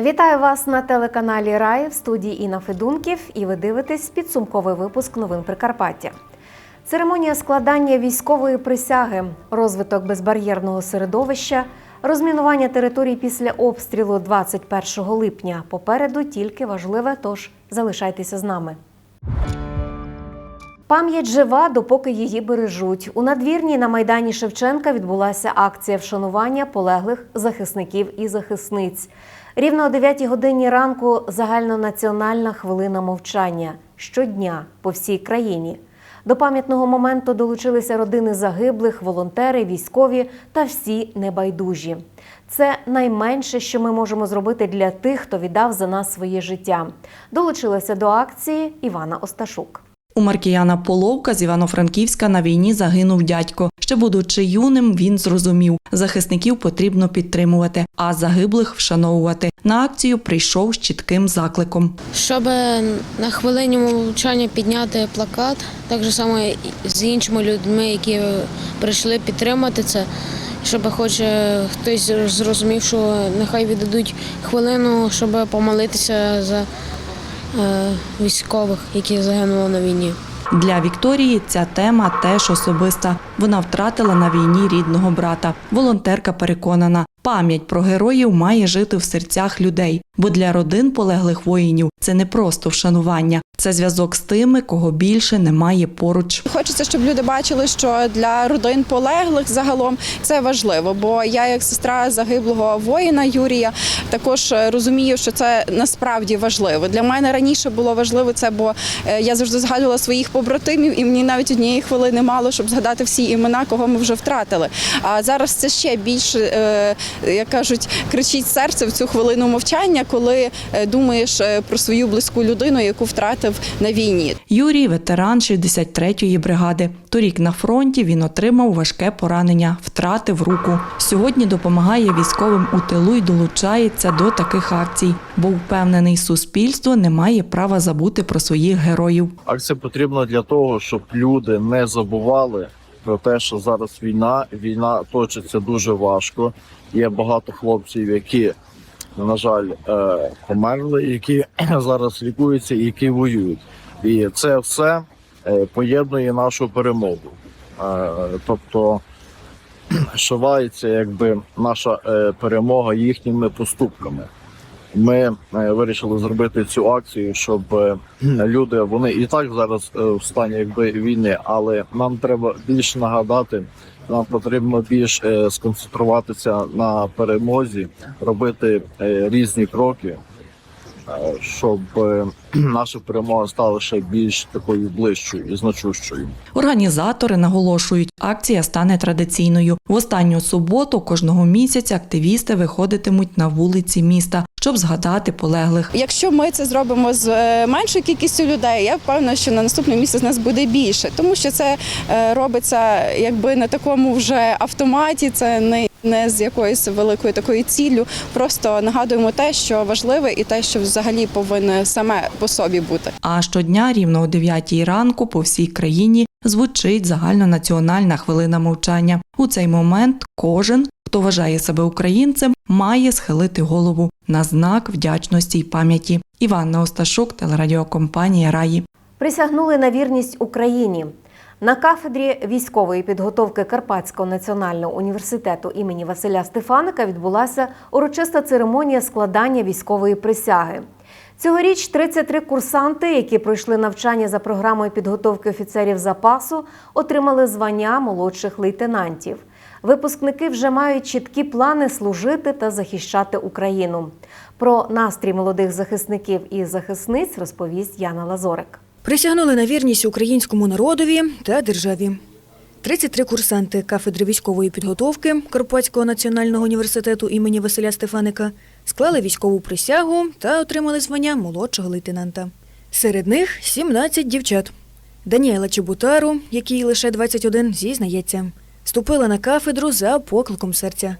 Вітаю вас на телеканалі Рай в студії Інна Федунків і ви дивитесь підсумковий випуск новин Прикарпаття. Церемонія складання військової присяги, розвиток безбар'єрного середовища, розмінування територій після обстрілу 21 липня. Попереду тільки важливе, тож залишайтеся з нами. Пам'ять жива, допоки її бережуть. У надвірні на майдані Шевченка відбулася акція вшанування полеглих захисників і захисниць. Рівно о 9 годині ранку загальнонаціональна хвилина мовчання щодня по всій країні. До пам'ятного моменту долучилися родини загиблих, волонтери, військові та всі небайдужі. Це найменше, що ми можемо зробити для тих, хто віддав за нас своє життя. Долучилася до акції Івана Осташук. У Маркіяна Половка з Івано-Франківська на війні загинув дядько. Ще будучи юним, він зрозумів, захисників потрібно підтримувати, а загиблих вшановувати. На акцію прийшов з чітким закликом. Щоб на хвилині мовчання підняти плакат, так само з іншими людьми, які прийшли підтримати це, щоб хоч е, хтось зрозумів, що нехай віддадуть хвилину, щоб помолитися за військових, які загинули на війні. Для Вікторії ця тема теж особиста. Вона втратила на війні рідного брата. Волонтерка переконана, пам'ять про героїв має жити в серцях людей, бо для родин полеглих воїнів це не просто вшанування, це зв'язок з тими, кого більше немає поруч. Хочеться, щоб люди бачили, що для родин полеглих загалом це важливо. Бо я, як сестра загиблого воїна Юрія, також розумію, що це насправді важливо. Для мене раніше було важливо це, бо е, я завжди згадувала своїх побратимів, і мені навіть однієї хвилини мало, щоб згадати всі імена, кого ми вже втратили. А зараз це ще більше, е, як кажуть, кричить серце в цю хвилину мовчання, коли е, думаєш е, про свою близьку людину, яку втратив на війні. Юрій ветеран 63-ї бригади. Торік на фронті він отримав важке поранення, втратив руку. Сьогодні допомагає військовим у тилу і долучається до таких акцій, бо впевнений, суспільство не має права забути про своїх героїв. Акція потрібна для того, щоб люди не забували про те, що зараз війна. Війна точиться дуже важко. Є багато хлопців, які, на жаль, е, померли, які зараз лікуються і які воюють. І це все е, поєднує нашу перемогу. Е, Тобто шивається якби наша перемога їхніми поступками. Ми е, вирішили зробити цю акцію, щоб е, люди вони і так зараз е, в стані якби війни, але нам треба більше нагадати. Нам потрібно більш сконцентруватися на перемозі, робити різні кроки, щоб наша перемога стала ще більш такою ближчою і значущою. Організатори наголошують, акція стане традиційною. В останню суботу кожного місяця активісти виходитимуть на вулиці міста, щоб згадати полеглих. Якщо ми це зробимо з е, меншою кількістю людей, я впевнена, що на наступний місяць нас буде більше, тому що це е, робиться якби на такому вже автоматі. Це не не з якоюсь великою такою ціллю. Просто нагадуємо те, що важливе, і те, що взагалі повинне саме по собі бути. А щодня рівно о 9 ранку по всій країні звучить загальнонаціональна хвилина мовчання. У цей момент кожен, хто вважає себе українцем, має схилити голову на знак вдячності й пам'яті. Іванна Осташук, телерадіокомпанія Раї. Присягнули на вірність Україні. На кафедрі військової підготовки Карпатського національного університету імені Василя Стефаника відбулася урочиста церемонія складання військової присяги. Цьогоріч 33 курсанти, які пройшли навчання за програмою підготовки офіцерів запасу, отримали звання молодших лейтенантів. Випускники вже мають чіткі плани служити та захищати Україну. Про настрій молодих захисників і захисниць розповість Яна Лазорик. Присягнули на вірність українському народові та державі. 33 курсанти кафедри військової підготовки Карпатського національного університету імені Василя Стефаника склали військову присягу та отримали звання молодшого лейтенанта. Серед них 17 дівчат. Даніела Чебутару, якій лише 21, зізнається, ступила на кафедру за покликом серця.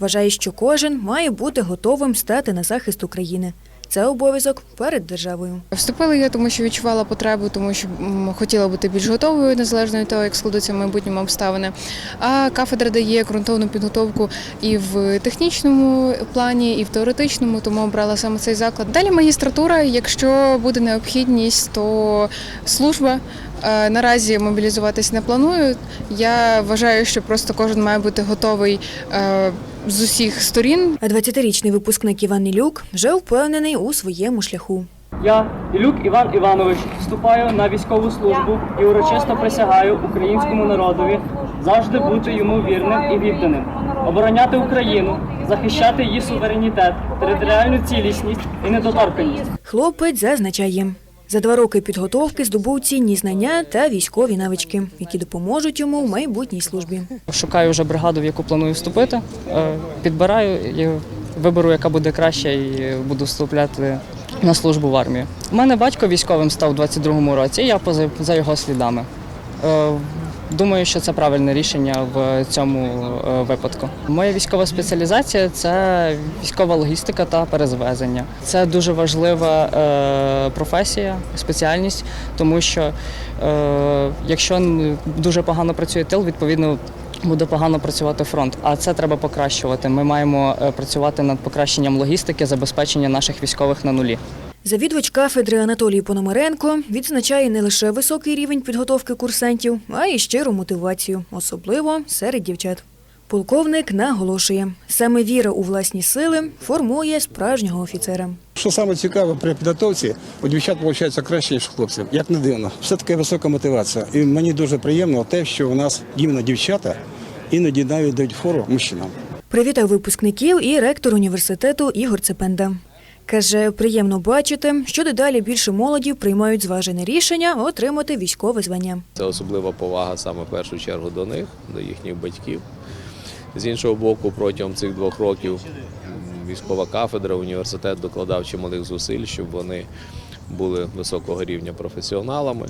Вважає, що кожен має бути готовим стати на захист України. це обов'язок перед державою. Вступила я, тому що відчувала потребу, тому що хотіла бути більш готовою, незалежно від того, як складуться в майбутньому обставини. А кафедра дає ґрунтовну підготовку і в технічному плані, і в теоретичному, тому обрала саме цей заклад. Далі магістратура, якщо буде необхідність, то служба. Е, Наразі мобілізуватись не планую. Я вважаю, що просто кожен має бути готовий е, з усіх сторін А 20-річний випускник Іван Ілюк вже впевнений у своєму шляху. Я, Ілюк Іван Іванович, вступаю на військову службу і урочисто присягаю українському народові завжди бути йому вірним і відданим, обороняти Україну, захищати її суверенітет, територіальну цілісність і недоторканність. Хлопець зазначає. За два роки підготовки здобув цінні знання та військові навички, які допоможуть йому в майбутній службі. Шукаю вже бригаду, в яку планую вступити. е, Підбираю і виберу, яка буде краще, і буду вступляти на службу в армію. У мене батько військовим став у 22-му році, і я поза- за його слідами. Думаю, що це правильне рішення в цьому е, випадку. Моя військова спеціалізація це військова логістика та перезвезення. Це дуже важлива е, професія, спеціальність, тому що е, якщо дуже погано працює тил, відповідно буде погано працювати фронт. А це треба покращувати. Ми маємо працювати над покращенням логістики, забезпечення наших військових на нулі. Завідувач кафедри Анатолій Пономаренко відзначає не лише високий рівень підготовки курсантів, а й щиру мотивацію, особливо серед дівчат. Полковник наголошує, саме віра у власні сили формує справжнього офіцера. Що саме цікаве при підготовці, у дівчат виходить краще, ніж у хлопців. Як не дивно. Все таки висока мотивація. І мені дуже приємно те, що у нас іменно дівчата іноді навіть дають фору мужчинам. Привітав випускників і ректор університету Ігор Цепенда. Каже, приємно бачити, що дедалі більше молоді приймають зважене рішення отримати військове звання. Це особлива повага саме в першу чергу до них, до їхніх батьків. З іншого боку, протягом цих двох років військова кафедра, університет докладав чималих зусиль, щоб вони були високого рівня професіоналами,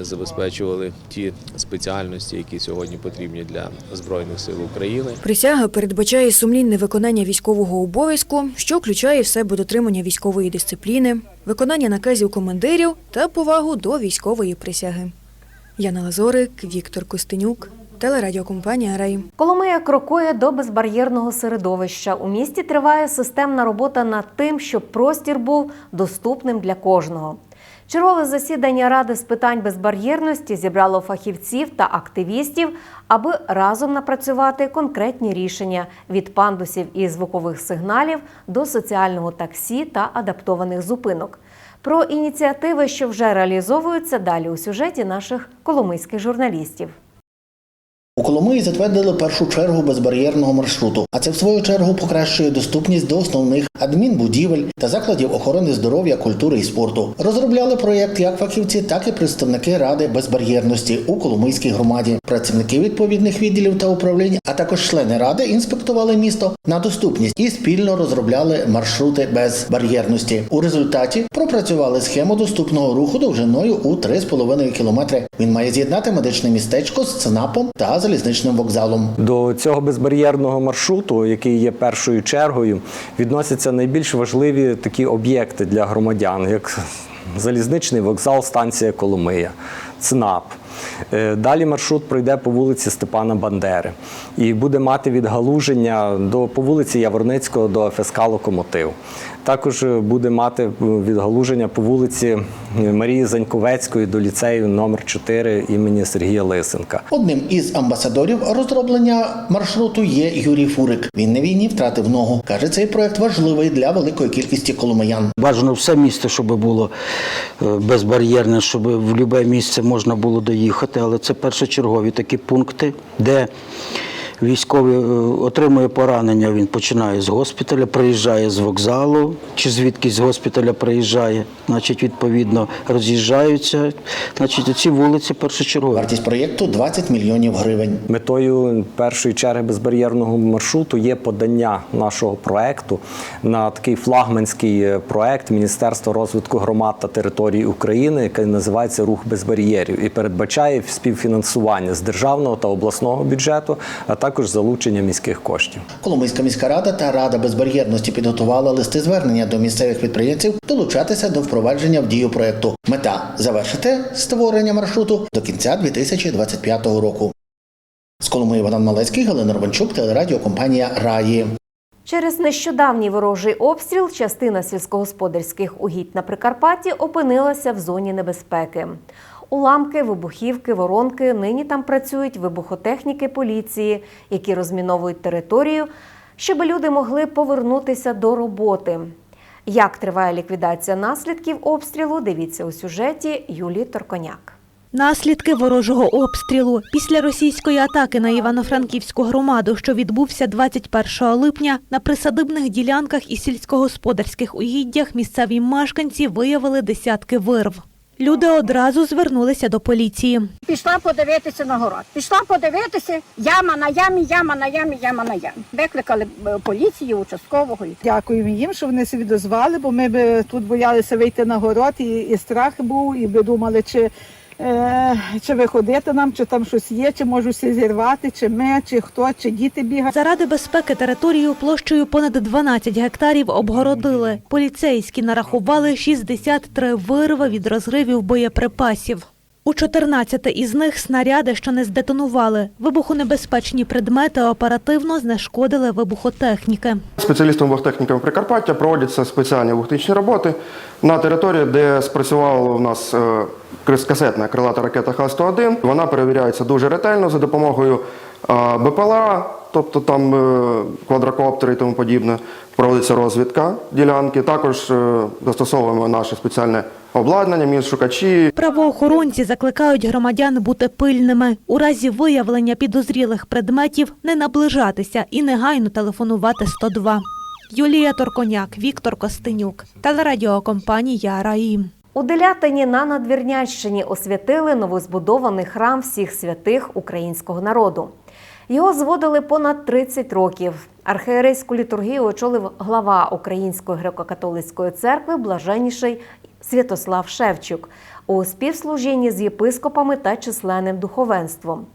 забезпечували ті спеціальності, які сьогодні потрібні для Збройних сил України. Присяга передбачає сумлінне виконання військового обов'язку, що включає в себе дотримання військової дисципліни, виконання наказів командирів та повагу до військової присяги. Яна Лазорик, Віктор Костенюк, телерадіокомпанія Рай. Коломия крокує до безбар'єрного середовища. У місті триває системна робота над тим, щоб простір був доступним для кожного. Чергове засідання Ради з питань безбар'єрності зібрало фахівців та активістів, аби разом напрацювати конкретні рішення від пандусів і звукових сигналів до соціального таксі та адаптованих зупинок. Про ініціативи, що вже реалізовуються, далі у сюжеті наших коломийських журналістів. Коломиї затвердили першу чергу безбар'єрного маршруту, а це в свою чергу покращує доступність до основних адмінбудівель та закладів охорони здоров'я, культури і спорту. Розробляли проєкт як фахівці, так і представники ради безбар'єрності у Коломийській громаді. Працівники відповідних відділів та управлінь, а також члени ради інспектували місто на доступність і спільно розробляли маршрути безбар'єрності. У результаті пропрацювали схему доступного руху довжиною у 3,5 кілометри. Він має з'єднати медичне містечко з ЦНАПом та залізничним вокзалом. До цього безбар'єрного маршруту, який є першою чергою, відносяться найбільш важливі такі об'єкти для громадян, як залізничний вокзал, станція Коломия, ЦНАП. Е, Далі маршрут пройде по вулиці Степана Бандери і буде мати відгалуження до по вулиці Яворницького до ФСК Локомотив. Також е, буде мати е, відгалуження по вулиці е, Марії Заньковецької до ліцею номер 4 імені Сергія Лисенка. Одним із амбасадорів розроблення маршруту є Юрій Фурик. Він на війні втратив ногу. каже, цей проект важливий для великої кількості коломиян. Бажано все місто, щоб було безбар'єрне, щоб в будь-яке місце можна було доїхати, але це першочергові такі пункти, де військовий е, отримує поранення, він починає з госпіталя, приїжджає з вокзалу, чи звідки з госпіталя приїжджає, значить, відповідно, роз'їжджаються. Значить, ці вулиці першочергові. Вартість проєкту 20 мільйонів гривень. Метою першої черги безбар'єрного маршруту є подання нашого проекту на такий флагманський е, проект Міністерства розвитку громад та територій України, який називається Рух без бар'єрів і передбачає співфінансування з державного та обласного бюджету, а також залучення міських коштів. Коломийська міська рада та рада безбар'єрності підготували листи звернення до місцевих підприємців долучатися до впровадження в дію проекту. Мета завершити створення маршруту до кінця 2025 року. З Коломиї Богдан Малецький, Галина Романчук, телерадіокомпанія Раї. Через нещодавній ворожий обстріл частина сільськогосподарських угідь на Прикарпатті опинилася в зоні небезпеки. Уламки, вибухівки, воронки нині там працюють вибухотехніки поліції, які розміновують територію, щоб люди могли повернутися до роботи. Як триває ліквідація наслідків обстрілу? Дивіться у сюжеті Юлії Торконяк. Наслідки ворожого обстрілу після російської атаки на Івано-Франківську громаду, що відбувся 21 липня, на присадибних ділянках і сільськогосподарських угіддях місцеві мешканці виявили десятки вирв. Люди одразу звернулися до поліції. Пішла подивитися на город. Пішла подивитися, яма на ямі, яма на ямі, яма на ямі. Викликали е, поліцію, участкового. Дякую Дякуємо їм, що вони себе дозвали, бо ми б тут боялися вийти на город, і, і страх був, і би думали, чи, е, чи виходити нам, чи там щось є, чи можуть зірвати, чи ми, чи хто, чи діти бігають. Заради безпеки територію площею понад 12 гектарів обгородили. Поліцейські нарахували 63 вирви від розривів боєприпасів. У 14 із них снаряди, що не здетонували. Вибухонебезпечні предмети оперативно знешкодили вибухотехніки. Спеціалістами вибухтехніками Прикарпаття проводяться спеціальні вибухтехнічні роботи на території, де спрацювала у нас е, касетна крилата ракета Х-101. Вона перевіряється дуже ретельно за допомогою БПЛА, тобто там е, квадрокоптери і тому подібне. Проводиться розвідка ділянки. Також е, застосовуємо наше спеціальне обладнання, міншукачі, Правоохоронці закликають громадян бути пильними. У разі виявлення підозрілих предметів не наближатися і негайно телефонувати 102. Юлія Торконяк, Віктор Костенюк. Телерадіокомпанія Раїм. У Делятині на Надвірнянщині освятили новозбудований храм всіх святих українського народу. Його зводили понад 30 років. Архієрейську літургію очолив глава Української греко-католицької церкви блаженніший Святослав Шевчук у співслужінні з єпископами та численним духовенством.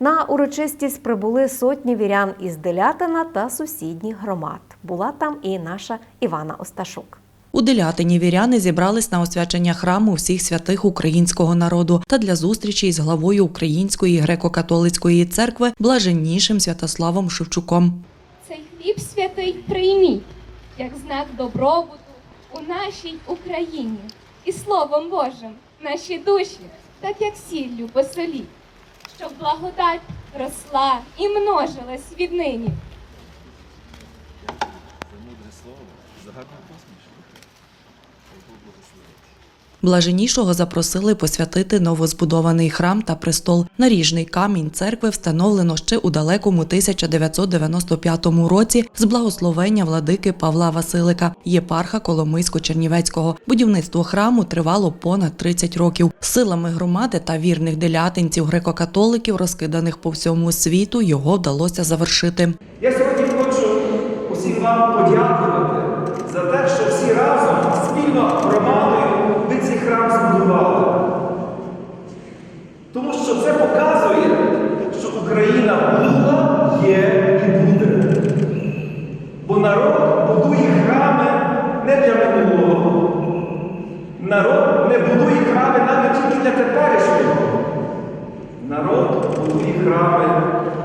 На урочистість прибули сотні вірян із Делятина та сусідніх громад. Була там і наша Івана Осташук. У Делятині віряни зібрались на освячення храму всіх святих українського народу та для зустрічі із главою Української греко-католицької церкви блаженнішим Святославом Шевчуком. Цей хліб святий прийміть, як знак добробуту у нашій Україні. І Словом Божим наші душі, так як сіллю посоліть, щоб благодать росла і множилась віднині. Блаженнішого запросили посвятити новозбудований храм та престол. Наріжний камінь церкви встановлено ще у далекому 1995 році з благословення владики Павла Василика, єпарха Коломийсько-Чернівецького. Будівництво храму тривало понад 30 років. Силами громади та вірних делятинців греко-католиків, розкиданих по всьому світу, його вдалося завершити. Я сьогодні вам подякувати за те, що всі разом спільно громадою ви цей храм збудували. Тому що це показує, що Україна була, є і буде. Бо народ будує храми не для минулого. Народ не будує храми навіть тільки для теперішнього. Народ будує храми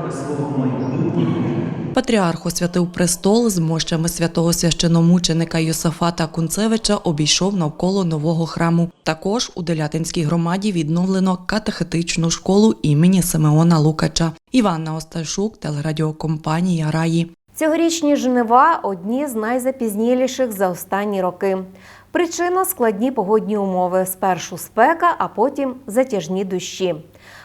для свого майбутнього. Патріарх освятив престол з мощами святого священомученика Йосафата Кунцевича обійшов навколо нового храму. Також у Делятинській громаді відновлено катехетичну школу імені Симеона Лукача. Іванна Осташук, телерадіокомпанія Раї. Цьогорічні жнива одні з найзапізніліших за останні роки. Причина складні погодні умови. Спершу спека, а потім затяжні дощі.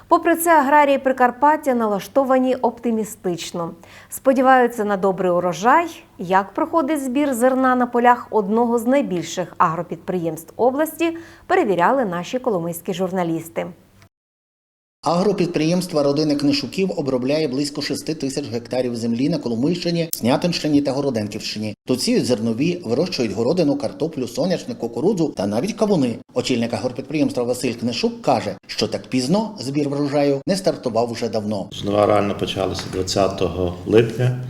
Попри це, аграрії Прикарпаття налаштовані оптимістично. Сподіваються на добрий урожай. Як проходить збір зерна на полях одного з найбільших агропідприємств області, перевіряли наші коломийські журналісти. Агропідприємство родини Книшуків обробляє близько 6 тисяч гектарів землі на Коломийщині, Снятинщині та Городенківщині. Тут сіють зернові, вирощують городину, картоплю, соняшник, кукурудзу та навіть кавуни. Очільник агропідприємства Василь Книшук каже, що так пізно збір врожаю не стартував уже давно. Жнива реально почалися 20 липня,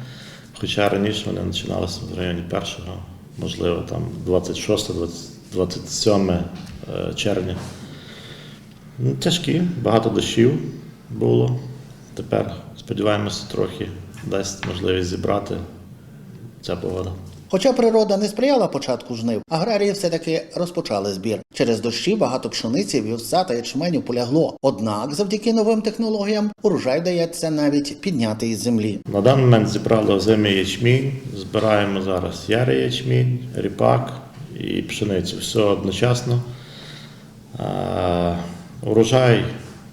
хоча раніше вони починалися в районі 1, можливо, там 26, 27 е, червня. Ну, Тяжкі, багато дощів було. Тепер сподіваємося, трохи дасть можливість зібрати ця погода. Хоча природа не сприяла початку жнив, аграрії все-таки розпочали збір. Через дощі багато пшениці, вівса та ячменю полягло. Однак, завдяки новим технологіям, урожай вдається навіть підняти із землі. На даний момент зібрали озимий ячмінь, збираємо зараз ярий ячмінь, ріпак і пшеницю. Все одночасно. Урожай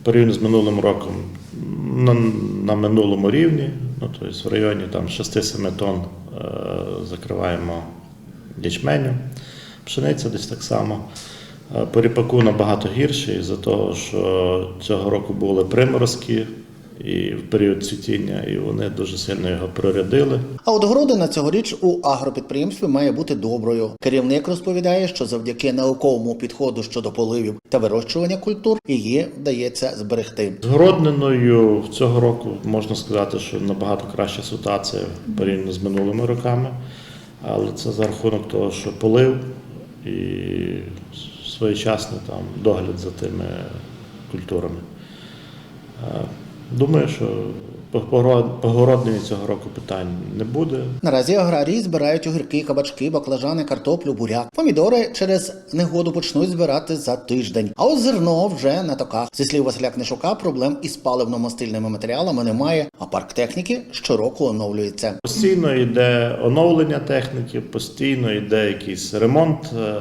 порівняно з минулим роком на, на минулому рівні, ну, тобто в районі там 6-7 тонн е, закриваємо ячменю. Пшениця десь так само. Е, По ріпаку набагато гірше, із-за того, що цього року були приморозки і в період цвітіння, і вони дуже сильно його прорядили. А от городина цьогоріч у агропідприємстві має бути доброю. Керівник розповідає, що завдяки науковому підходу щодо поливів та вирощування культур її вдається зберегти. З городниною цього року можна сказати, що набагато краща ситуація порівняно з минулими роками, але це за рахунок того, що полив і своєчасний там догляд за тими культурами. Думаю, що по город- по городнині цього року питань не буде. Наразі аграрії збирають огірки, кабачки, баклажани, картоплю, буряк. Помідори через негоду почнуть збирати за тиждень. А от зерно вже на токах. Зі слів Василя Книшука, проблем із паливно-мастильними матеріалами немає, а парк техніки щороку оновлюється. Постійно йде оновлення техніки, постійно йде якийсь ремонт, е,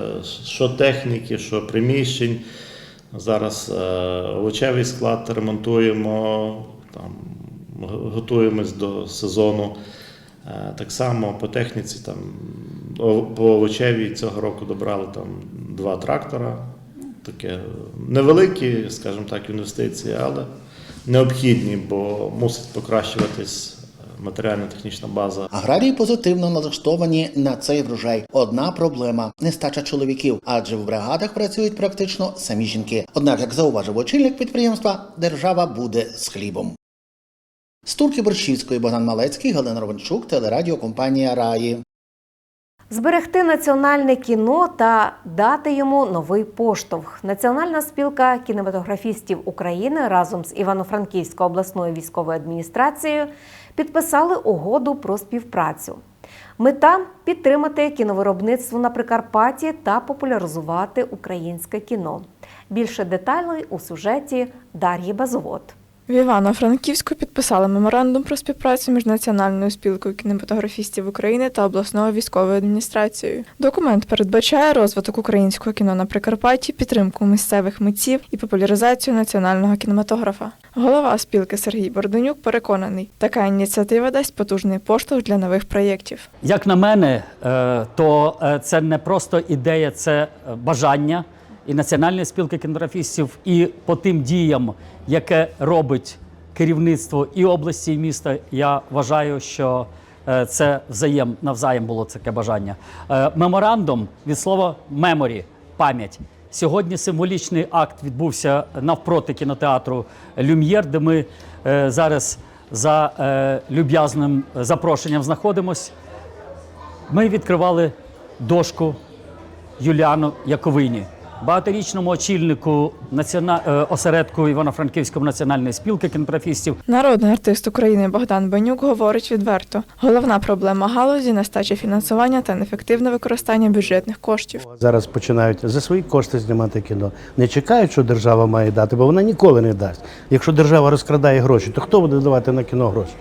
що техніки, що приміщень. Зараз е, овочевий склад ремонтуємо, там, готуємось до сезону. Е, Так само по техніці, там, по овочевій цього року добрали там, два трактора. Таке невеликі, скажімо так, інвестиції, але необхідні, бо мусить покращуватись матеріально-технічна база. Аграрії позитивно налаштовані на цей врожай. Одна проблема нестача чоловіків, адже в бригадах працюють практично самі жінки. Однак, як зауважив очільник підприємства, держава буде з хлібом. З Турки Борщівської Богдан Малецький, Галина Ровенчук, телерадіокомпанія Раї. Зберегти національне кіно та дати йому новий поштовх. Національна спілка кінематографістів України разом з Івано-Франківською обласною військовою адміністрацією підписали угоду про співпрацю. Мета підтримати кіновиробництво на Прикарпатті та популяризувати українське кіно. Більше деталей у сюжеті Дар'ї Базовод. В Івано-Франківську підписали меморандум про співпрацю між Національною спілкою кінематографістів України та обласною військовою адміністрацією. Документ передбачає розвиток українського кіно на Прикарпатті, підтримку місцевих митців і популяризацію національного кінематографа. Голова спілки Сергій Борденюк переконаний, така ініціатива дасть потужний поштовх для нових проєктів. Як на мене, е, то е, це не просто ідея, це е, бажання і Національної спілки кінематографістів, і по тим діям, яке робить керівництво і області, і міста. Я вважаю, що е, це взаєм навзаєм було таке бажання. Е, Меморандум від слова меморі пам'ять. Сьогодні символічний акт відбувся навпроти кінотеатру Люм'єр, де ми е, зараз за люб'язним запрошенням знаходимось. Ми відкривали дошку Юліану Яковині, багаторічному очільнику націона... е, осередку Івано-Франківської національної спілки кінематографістів. Народний артист України Богдан Бенюк говорить відверто: головна проблема галузі нестача фінансування та неефективне використання бюджетних коштів. Зараз починають за свої кошти знімати кіно. Не чекають, що держава має дати, бо вона ніколи не дасть. Якщо держава розкрадає гроші, то хто буде давати на кіно гроші?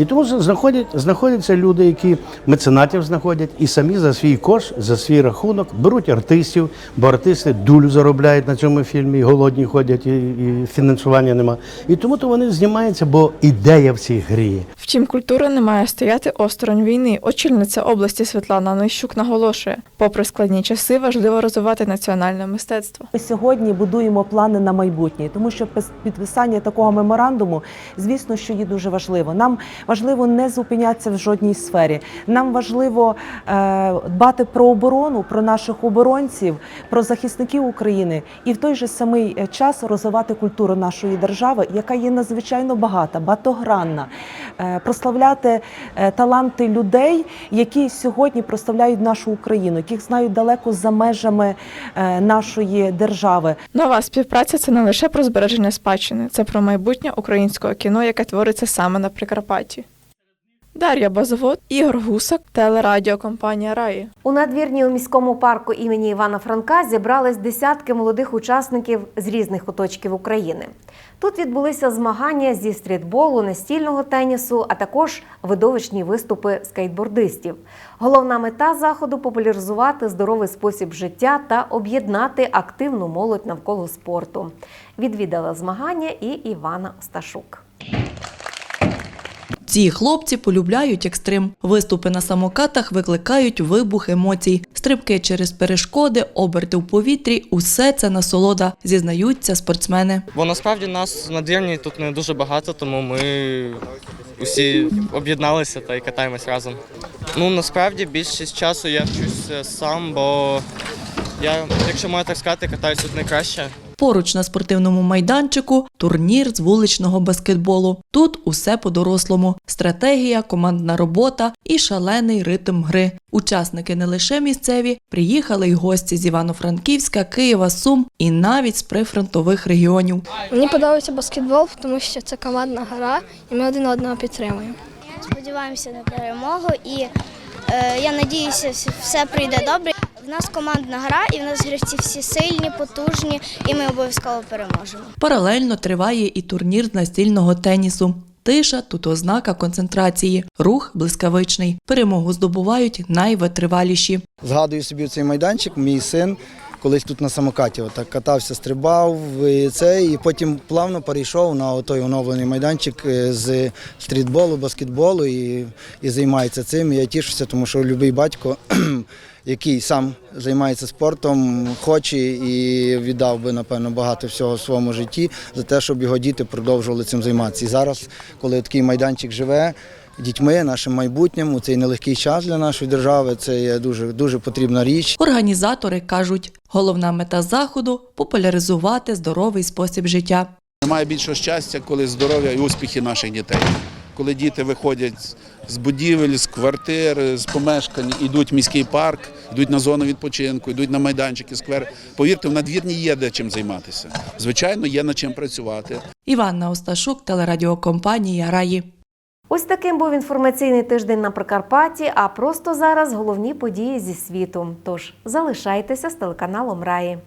І тому знаходять, знаходяться люди, які меценатів знаходять і самі за свій кош, за свій рахунок беруть артистів, бо артисти дулю заробляють на цьому фільмі, і голодні ходять, і, і фінансування нема. І тому то вони знімаються, бо ідея в цій грі. Втім, культура не має стояти осторонь війни. Очільниця області Світлана Нищук наголошує, попри складні часи, важливо розвивати національне мистецтво. Ми сьогодні будуємо плани на майбутнє, тому що пис- підписання такого меморандуму, звісно, що є дуже важливо. Нам важливо не зупинятися в жодній сфері. Нам важливо е, дбати про оборону, про наших оборонців, про захисників України і в той же самий е, час розвивати культуру нашої держави, яка є надзвичайно багата, багатогранна, Е, прославляти таланти людей, які сьогодні прославляють нашу Україну, яких знають далеко за межами нашої держави. Нова співпраця це не лише про збереження спадщини, це про майбутнє українського кіно, яке твориться саме на Прикарпатті. Дар'я Базовод, Ігор Гусак, телерадіокомпанія Раї. У надвірні у міському парку імені Івана Франка зібрались десятки молодих учасників з різних куточків України. Тут відбулися змагання зі стрітболу, настільного тенісу, а також видовищні виступи скейтбордистів. Головна мета заходу популяризувати здоровий спосіб життя та об'єднати активну молодь навколо спорту. Відвідала змагання і Івана Осташук. Ці хлопці полюбляють екстрим. Виступи на самокатах викликають вибух емоцій. Стрибки через перешкоди, оберти в повітрі усе це насолода, зізнаються спортсмени. Бо насправді нас на двірні тут не дуже багато, тому ми усі об'єдналися та й катаємось разом. Ну насправді більшість часу я вчуся сам, бо я, якщо можна так сказати, катаюсь тут найкраще. Поруч на спортивному майданчику турнір з вуличного баскетболу. Тут усе по-дорослому: стратегія, командна робота і шалений ритм гри. Учасники не лише місцеві, приїхали й гості з Івано-Франківська, Києва, Сум і навіть з прифронтових регіонів. Мені подобається баскетбол, тому що це командна гра, і ми один одного підтримуємо. Сподіваємося на перемогу і е, я надіюся, все прийде добре. В нас командна гра, і в нас гравці всі сильні, потужні, і ми обов'язково переможемо. Паралельно триває і турнір з настільного тенісу. Тиша тут ознака концентрації, рух блискавичний. Перемогу здобувають найвитриваліші. Згадую собі цей майданчик, мій син колись тут на самокаті отак катався, стрибав і це, і потім плавно перейшов на той оновлений майданчик е, з стрітболу, баскетболу і, і займається цим. І я тішуся, тому що будь-який батько, який сам займається спортом, хоче і віддав би, напевно, багато всього в своєму житті за те, щоб його діти продовжували цим займатися. І зараз, коли такий майданчик живе, дітьми, нашим майбутнім у цей нелегкий час для нашої держави. Це є дуже дуже потрібна річ. Організатори кажуть, головна мета заходу популяризувати здоровий спосіб життя. Немає більшого щастя, коли здоров'я і успіхи наших дітей. Коли діти виходять з будівель, з квартир, з помешкань, йдуть в міський парк, йдуть на зону відпочинку, йдуть на майданчики, сквер. Повірте, в надвірні є де чим займатися. Звичайно, є над чим працювати. Іванна Осташук, телерадіокомпанія Раї. Ось таким був інформаційний тиждень на Прикарпатті. А просто зараз головні події зі світу. Тож залишайтеся з телеканалом Раї.